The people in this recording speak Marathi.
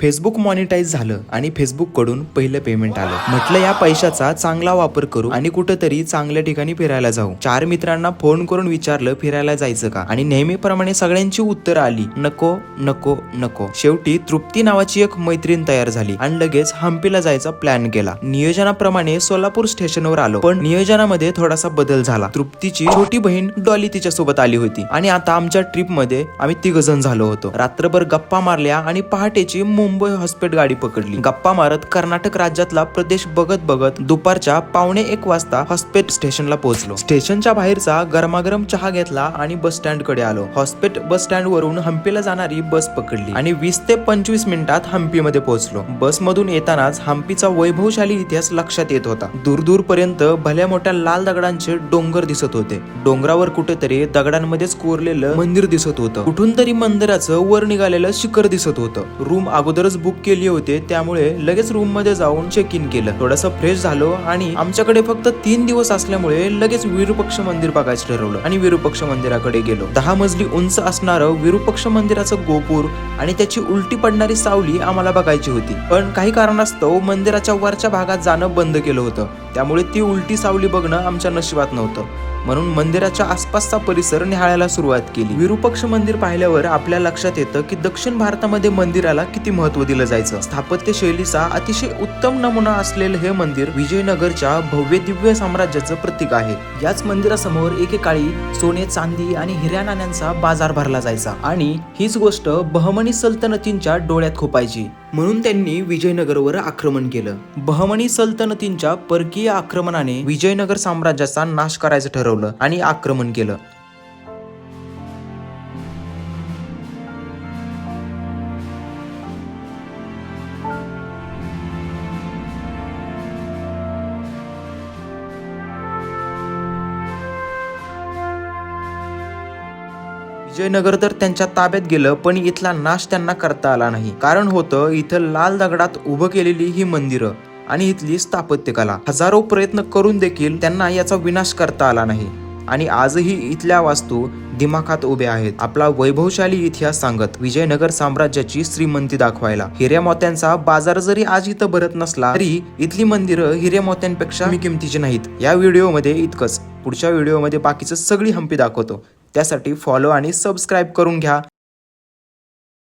फेसबुक मॉनिटाईज झालं आणि फेसबुककडून पहिलं पेमेंट आलं. म्हटलं या पैशाचा चांगला वापर करू आणि कुठंतरी चांगल्या ठिकाणी फिरायला जाऊ. चार मित्रांना फोन करून विचारलं फिरायला जायचं का? आणि नेहमीप्रमाणे सगळ्यांची उत्तरं आली नको नको नको. शेवटी तृप्ती नावाची एक मैत्रीण तयार झाली आणि लगेच हम्पीला जायचा प्लॅन केला. नियोजनाप्रमाणे सोलापूर स्टेशनवर आलो पण नियोजनामध्ये थोडासा बदल झाला. तृप्तीची छोटी बहीण डॉली तिच्या सोबत आली होती आणि आता आमच्या ट्रिपमध्ये आम्ही तिघ जण झालो होतो. रात्रभर गप्पा मारल्या आणि पहाटेची मुंबई हॉस्पेट गाडी पकडली. गप्पा मारत कर्नाटक राज्यातला प्रदेश बघत बघत दुपारच्या पावणे एक वाजता हॉस्पेट स्टेशनला पोहोचलो. स्टेशनच्या बाहेरचा गरमागरम चहा घेतला आणि बस स्टँडकडे आलो. हॉस्पेट बस स्टँड वरून हम्पीला जाणारी बस पकडली आणि वीस ते पंचवीस मिनिटात हम्पी मध्ये पोहोचलो. बस मधून येतानाच हम्पीचा वैभवशाली इतिहास लक्षात येत होता. दूर दूर पर्यंत भल्या मोठ्या लाल दगडांचे डोंगर दिसत होते. डोंगरावर कुठेतरी दगडांमध्येच कोरलेलं मंदिर दिसत होतं. कुठून तरी मंदिराचं वर निघालेलं शिखर दिसत होतं. रूम अगोदर अगोदरच बुक केली होते त्यामुळे लगेच रूममध्ये जाऊन चेक इन केलं. थोडस फ्रेश झालो आणि आमच्याकडे फक्त तीन दिवस असल्यामुळे लगेच विरूपक्ष मंदिर बघायचं ठरवलं आणि विरूपक्ष मंदिराकडे गेलो. दहा मजली उंच असणारं विरूपक्ष मंदिराचं गोपूर आणि त्याची उलटी पडणारी सावली आम्हाला बघायची होती. पण काही कारणास्तव मंदिराच्या वरच्या भागात जाणं बंद केलं होतं. त्यामुळे ती उलटी सावली बघणं आमच्या नशिबात नव्हतं. म्हणून मंदिराच्या आसपासचा परिसर निहाळायला सुरुवात केली. विरूपक्ष मंदिर पाहिल्यावर आपल्या लक्षात येतं की दक्षिण भारतामध्ये मंदिराला किती महत्त्व दिलं जायचं. स्थापत्य शैलीचा अतिशय उत्तम नमुना असलेलं हे मंदिर विजयनगरच्या भव्य दिव्य साम्राज्याचं प्रतीक आहे. याच मंदिरासमोर एकेकाळी सोने चांदी आणि हिऱ्या नाण्यांचा बाजार भरला जायचा आणि हीच गोष्ट बहमनी सल्तनतींच्या डोळ्यात खोपायची. म्हणून त्यांनी विजयनगरवर आक्रमण केलं. बहमनी सल्तनतींच्या परकीय आक्रमणाने विजयनगर साम्राज्याचा नाश करायचं ठरवलं आणि आक्रमण केलं. विजयनगर तर त्यांच्या ताब्यात गेलं पण इथला नाश त्यांना करता आला नाही. कारण होतं इथं लाल दगडात उभं केलेली ही मंदिरं. आणि इथली स्थापत्यकला. हजारो प्रयत्न करून देखील त्यांना याचा विनाश करता आला नाही. आणि आजही इथल्या वास्तू दिमाखात उभ्या आहेत. आपला वैभवशाली इतिहास सांगत विजयनगर साम्राज्याची श्रीमंती दाखवायला. हिऱ्या मोत्यांचा बाजार जरी आज इथं भरत नसला तरी इथली मंदिरं हिऱ्या मोत्यांपेक्षा कमी किमतीची नाहीत. या व्हिडिओमध्ये इतकंच. पुढच्या व्हिडिओमध्ये बाकीचं सगळी हंपी दाखवतो. त्यासाठी फॉलो आणि सबस्क्राईब करून घ्या.